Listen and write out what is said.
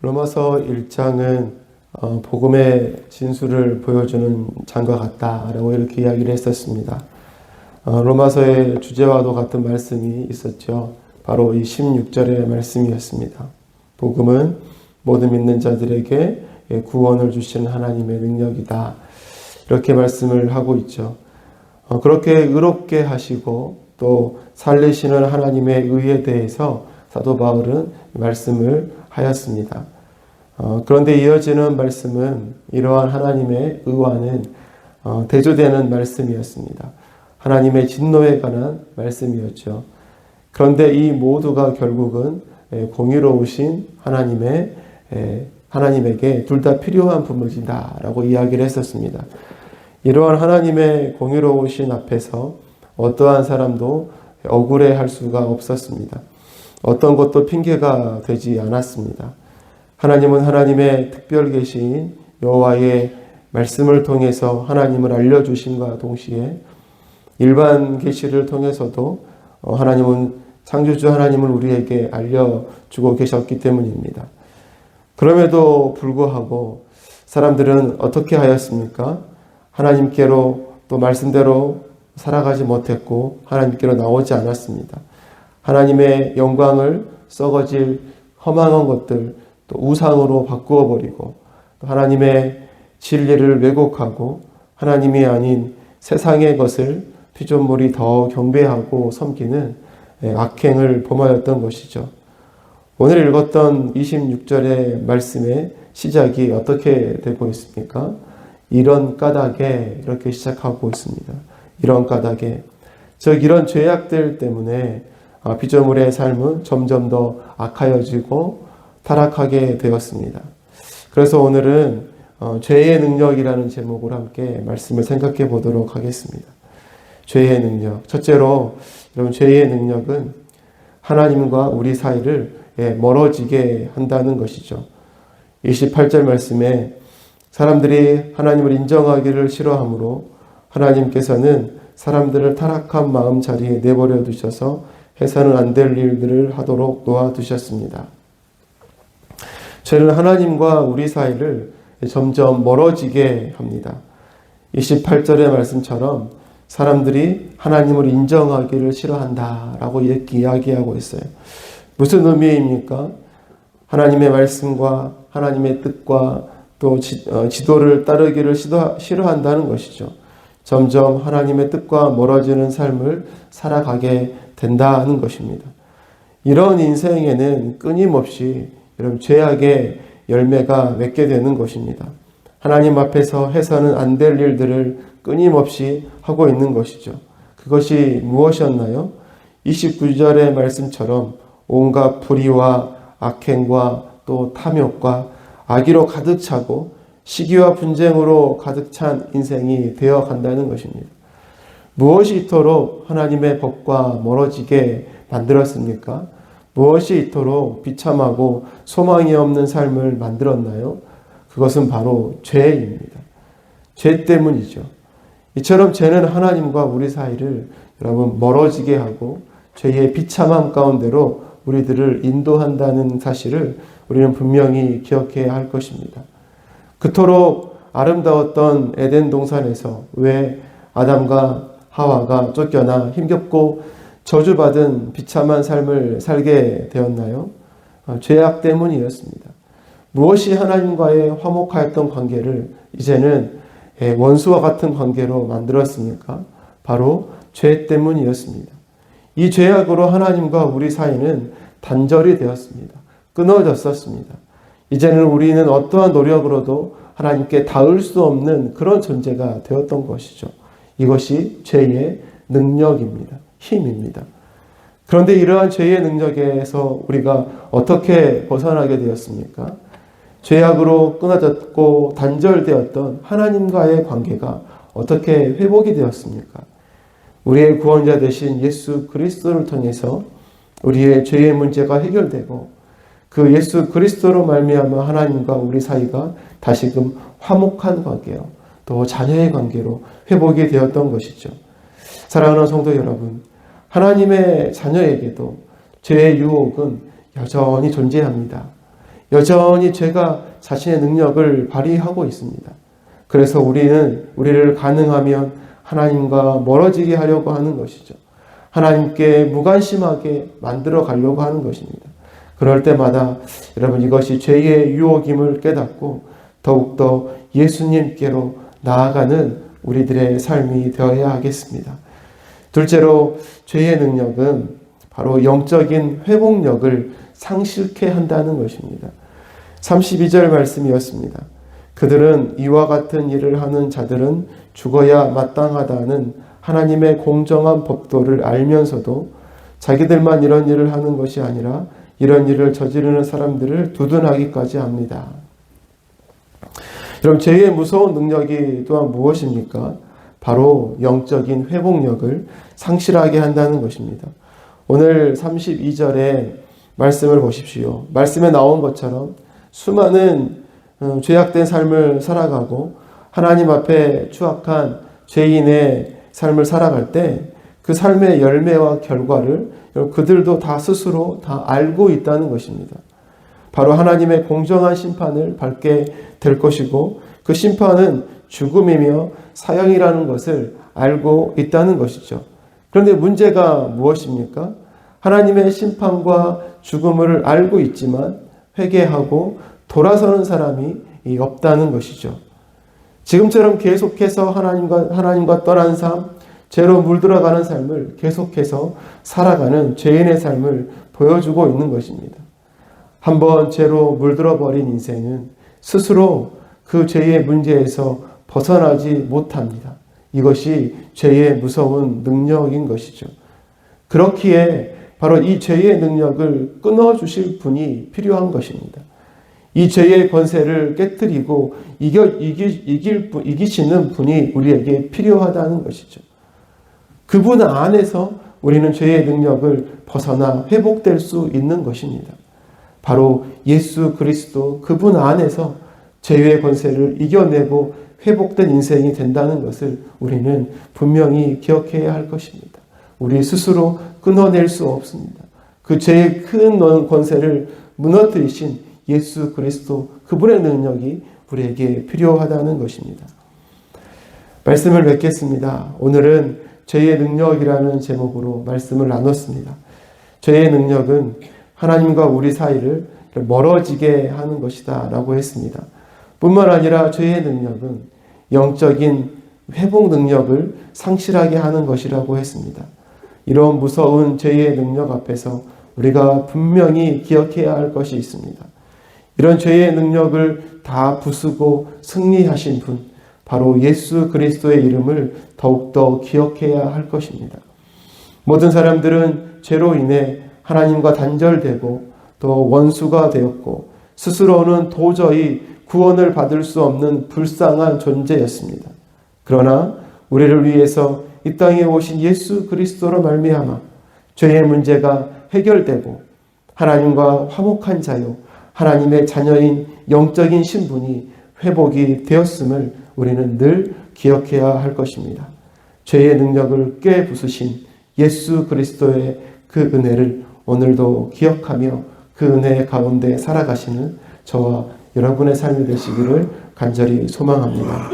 로마서 1장은 어, 복음의 진수를 보여주는 장과 같다라고 이렇게 이야기를 했었습니다. 어, 로마서의 주제와도 같은 말씀이 있었죠. 바로 이 16절의 말씀이었습니다. 복음은 모든 믿는 자들에게 구원을 주시는 하나님의 능력이다. 이렇게 말씀을 하고 있죠. 어, 그렇게 의롭게 하시고 또 살리시는 하나님의 의에 대해서 사도 바울은 말씀을 하였습니다. 어, 그런데 이어지는 말씀은 이러한 하나님의 의와는 어, 대조되는 말씀이었습니다. 하나님의 진노에 관한 말씀이었죠. 그런데 이 모두가 결국은 에, 공의로우신 하나님의 에, 하나님에게 둘 다 필요한 부분이다라고 이야기를 했었습니다. 이러한 하나님의 공의로우신 앞에서 어떠한 사람도 억울해할 수가 없었습니다. 어떤 것도 핑계가 되지 않았습니다. 하나님은 하나님의 특별 계신 여호와의 말씀을 통해서 하나님을 알려주심과 동시에 일반 계시를 통해서도 어, 하나님은 창조주 하나님을 우리에게 알려주고 계셨기 때문입니다. 그럼에도 불구하고 사람들은 어떻게 하였습니까? 하나님께로 또 말씀대로 살아가지 못했고 하나님께로 나오지 않았습니다. 하나님의 영광을 썩어질 허망한 것들 또 우상으로 바꾸어 버리고 또 하나님의 진리를 왜곡하고 하나님이 아닌 세상의 것을 피조물이 더 경배하고 섬기는 예, 악행을 범하였던 것이죠. 오늘 읽었던 26절의 말씀의 시작이 어떻게 되고 있습니까? 이런 까닭에 이렇게 시작하고 있습니다. 이런 까닭에 즉 이런 죄악들 때문에 아, 피조물의 삶은 점점 더 악하여지고 타락하게 되었습니다. 그래서 오늘은 어, 죄의 능력이라는 제목으로 함께 말씀을 생각해 보도록 하겠습니다. 죄의 능력. 첫째로 여러분 죄의 능력은 하나님과 우리 사이를 예, 멀어지게 한다는 것이죠. 28절 말씀에 사람들이 하나님을 인정하기를 싫어하므로 하나님께서는 사람들을 타락한 마음 자리에 내버려 두셔서 해서는 안 될 일들을 하도록 놓아 두셨습니다. 죄는 하나님과 우리 사이를 점점 멀어지게 합니다. 28절의 말씀처럼 사람들이 하나님을 인정하기를 싫어한다 라고 이렇게 이야기하고 있어요. 무슨 의미입니까? 하나님의 말씀과 하나님의 뜻과 또 지, 어, 도를 따르기를 싫어한다는 것이죠. 점점 하나님의 뜻과 멀어지는 삶을 살아가게 된다는 것입니다. 이런 인생에는 끊임없이 여러분 죄악의 열매가 맺게 되는 것입니다. 하나님 앞에서 해서는 안 될 일들을 끊임없이 하고 있는 것이죠. 그것이 무엇이었나요? 29절의 말씀처럼 온갖 불의와 악행과 또 탐욕과 악의로 가득 차고 시기와 분쟁으로 가득 찬 인생이 되어 간다는 것입니다. 무엇이 이토록 하나님의 법과 멀어지게 만들었습니까? 무엇이 이토록 비참하고 소망이 없는 삶을 만들었나요? 그것은 바로 죄입니다. 죄 때문이죠. 이처럼 죄는 하나님과 우리 사이를 여러분 멀어지게 하고 죄의 비참함 가운데로 우리들을 인도한다는 사실을 우리는 분명히 기억해야 할 것입니다. 그토록 아름다웠던 에덴 동산에서 왜 아담과 하와가 쫓겨나 힘겹고 저주받은 비참한 삶을 살게 되었나요? 어, 죄악 때문이었습니다. 무엇이 하나님과의 화목하였던 관계를 이제는 예, 원수와 같은 관계로 만들었습니까? 바로 죄 때문이었습니다. 이 죄악으로 하나님과 우리 사이는 단절이 되었습니다. 끊어졌었습니다. 이제는 우리는 어떠한 노력으로도 하나님께 닿을 수 없는 그런 존재가 되었던 것이죠. 이것이 죄의 능력입니다. 힘입니다. 그런데 이러한 죄의 능력에서 우리가 어떻게 벗어나게 되었습니까? 죄악으로 끊어졌고 단절되었던 하나님과의 관계가 어떻게 회복이 되었습니까? 우리의 구원자 되신 예수 그리스도를 통해서 우리의 죄의 문제가 해결되고 그 예수 그리스도로 말미암아 하나님과 우리 사이가 다시금 화목한 관계요. 또 자녀의 관계로 회복이 되었던 것이죠. 사랑하는 성도 여러분, 하나님의 자녀에게도 죄의 유혹은 여전히 존재합니다. 여전히 죄가 자신의 능력을 발휘하고 있습니다. 그래서 우리는 우리를 가능하면 하나님과 멀어지게 하려고 하는 것이죠. 하나님께 무관심하게 만들어 가려고 하는 것입니다. 그럴 때마다 여러분 이것이 죄의 유혹임을 깨닫고 더욱더 예수님께로 나아가는 우리들의 삶이 되어야 하겠습니다. 둘째로 죄의 능력은 바로 영적인 회복력을 상실케 한다는 것입니다. 32절 말씀이었습니다. 그들은 이와 같은 일을 하는 자들은 죽어야 마땅하다는 하나님의 공정한 법도를 알면서도 자기들만 이런 일을 하는 것이 아니라 이런 일을 저지르는 사람들을 두둔하기까지 합니다. 여러분, 죄의 무서운 능력이 또한 무엇입니까? 바로 영적인 회복력을 상실하게 한다는 것입니다. 오늘 32절에 말씀을 보십시오. 말씀에 나온 것처럼 수많은 어, 죄악된 삶을 살아가고 하나님 앞에 추악한 죄인의 삶을 살아갈 때 그 삶의 열매와 결과를 그들도 다 스스로 다 알고 있다는 것입니다. 바로 하나님의 공정한 심판을 받게 될 것이고 그 심판은 죽음이며 사형이라는 것을 알고 있다는 것이죠. 그런데 문제가 무엇입니까? 하나님의 심판과 죽음을 알고 있지만 회개하고 돌아서는 사람이 없다는 것이죠. 지금처럼 계속해서 하나님과 하나님과 떠난 삶, 죄로 물들어가는 삶을 계속해서 살아가는 죄인의 삶을 보여주고 있는 것입니다. 한번 죄로 물들어 버린 인생은 스스로 그 죄의 문제에서 벗어나지 못합니다. 이것이 죄의 무서운 능력인 것이죠. 그렇기에 바로 이 죄의 능력을 끊어 주실 분이 필요한 것입니다. 이 죄의 권세를 깨뜨리고 이겨, 이기, 이길, 이기시는 분이 우리에게 필요하다는 것이죠. 그분 안에서 우리는 죄의 능력을 벗어나 회복될 수 있는 것입니다. 바로 예수 그리스도 그분 안에서 죄의 권세를 이겨내고 회복된 인생이 된다는 것을 우리는 분명히 기억해야 할 것입니다. 우리 스스로 끊어낼 수 없습니다. 그 죄의 큰 권세를 무너뜨리신 예수 그리스도 그분의 능력이 우리에게 필요하다는 것입니다. 말씀을 맺겠습니다. 오늘은 죄의 능력이라는 제목으로 말씀을 나눴습니다. 죄의 능력은 하나님과 우리 사이를 멀어지게 하는 것이다 라고 했습니다. 뿐만 아니라 죄의 능력은 영적인 회복 능력을 상실하게 하는 것이라고 했습니다. 이런 무서운 죄의 능력 앞에서 우리가 분명히 기억해야 할 것이 있습니다. 이런 죄의 능력을 다 부수고 승리하신 분, 바로 예수 그리스도의 이름을 더욱더 기억해야 할 것입니다. 모든 사람들은 죄로 인해 하나님과 단절되고 또 원수가 되었고 스스로는 도저히 구원을 받을 수 없는 불쌍한 존재였습니다. 그러나 우리를 위해서 이 땅에 오신 예수 그리스도로 말미암아 죄의 문제가 해결되고 하나님과 화목한 자요 하나님의 자녀인 영적인 신분이 회복이 되었음을 우리는 늘 기억해야 할 것입니다. 죄의 능력을 꿰부수신 예수 그리스도의 그 은혜를 오늘도 기억하며 그 은혜 가운데 살아가시는 저와 여러분의 삶이 되시기를 간절히 소망합니다.